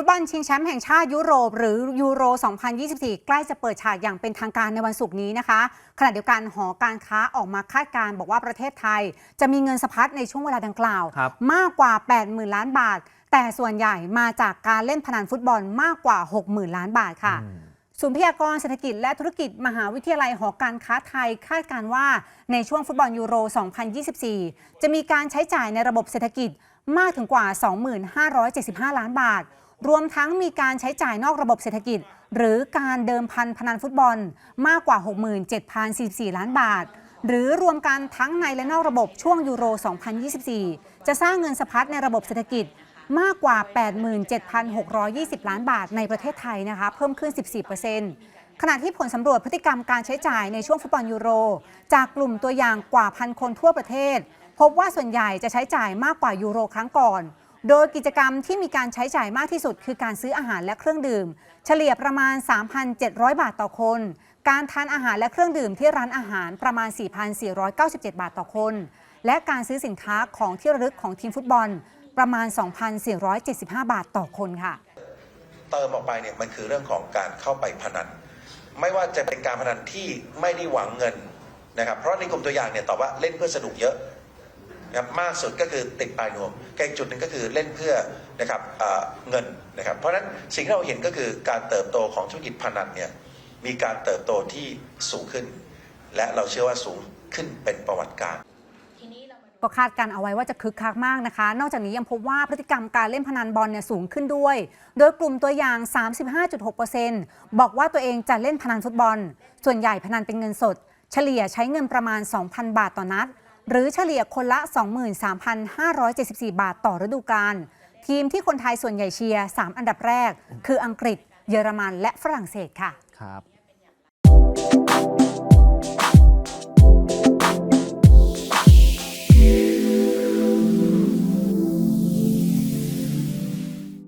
ฟุตบอลชิงแชมป์แห่งชาติยุโรป หรือยูโร 2024 ใกล้จะเปิดฉากอย่างเป็นทางการในวันศุกร์นี้นะคะ ขณะเดียวกันหอการค้าออกมาคาดการณ์บอกว่าประเทศไทย จะมีเงินสะพัดในช่วงเวลาดังกล่าวครับมากกว่า 80,000 ล้านบาท แต่ส่วนใหญ่มาจากการเล่นพนันฟุตบอลมากกว่า 60,000 ล้านบาทค่ะอืมศูนย์พยากรณ์เศรษฐกิจและธุรกิจมหาวิทยาลัยหอการค้าไทยคาดการณ์ว่าในช่วงฟุตบอลยูโร 2024 จะมีการใช้จ่ายในระบบเศรษฐกิจ มากถึงกว่า 2575 ล้านบาท รวมทั้งมีการใช้จ่ายนอกระบบเศรษฐกิจ หรือการเดิมพันพนันฟุตบอลมากกว่า 67,044 ล้านบาท หรือรวมกันทั้งในและนอกระบบช่วงยูโร 2024 จะสร้างเงินสะพัดในระบบเศรษฐกิจมากกว่า 87,620 ล้านบาทในประเทศไทยนะคะ เพิ่มขึ้น 14%ขณะที่ผลสำรวจพฤติกรรมการใช้จ่ายในช่วงฟุตบอลยูโร จากกลุ่มตัวอย่างกว่าพันคนทั่วประเทศ พบว่าส่วนใหญ่จะใช้จ่ายมากกว่ายูโรครั้งก่อน โดยกิจกรรมที่มีการใช้จ่ายมากที่สุด คือการซื้ออาหารและเครื่องดื่ม เฉลี่ยประมาณ 3,700 บาทต่อคน การทานอาหารและเครื่องดื่มที่ร้านอาหารประมาณ 4,497 บาทต่อคน และการซื้อสินค้าของที่ระลึกของทีมฟุตบอลประมาณ 2,475 บาทต่อคนค่ะ เติมออกไปเนี่ยมันคือเรื่องของการเข้าไปพนัน ไม่ว่าจะเป็นการพนันที่ไม่ได้หวังเงินนะครับ เพราะในกลุ่มตัวอย่างเนี่ยตอบว่าเล่นเพื่อสนุกเยอะ นะครับมากสุดก็คือติดปลายนวมกับอีกจุดหนึ่งก็คือเล่นเพื่อนะครับเเงินนะครับ เพราะฉะนั้นสิ่งที่เราเห็นก็คือการเติบโตของธุรกิจพนันเนี่ยมีการเติบโตที่สูงขึ้น และเราเชื่อว่าสูงขึ้นเป็นประวัติการณ์ก็คาดการเอาไว้ว่าจะคึกคักมากนะคะ นอกจากนี้ยังพบว่าพฤติกรรมการเล่นพนันบอลเนี่ยสูงขึ้นด้วย โดยกลุ่มตัวอย่าง 35.6%บอกว่าตัวเองจะเล่นพนันฟุตบอล ส่วนใหญ่พนันเป็นเงินสด เฉลี่ยใช้เงินประมาณ 2,000 บาทต่อนัด หรือเฉลี่ยคนละ 23,574 บาทต่อฤดูกาลทีมที่คนไทยส่วนใหญ่เชียร์ 3 อันดับแรก คืออังกฤษ เยอรมันและฝรั่งเศสค่ะ ครับ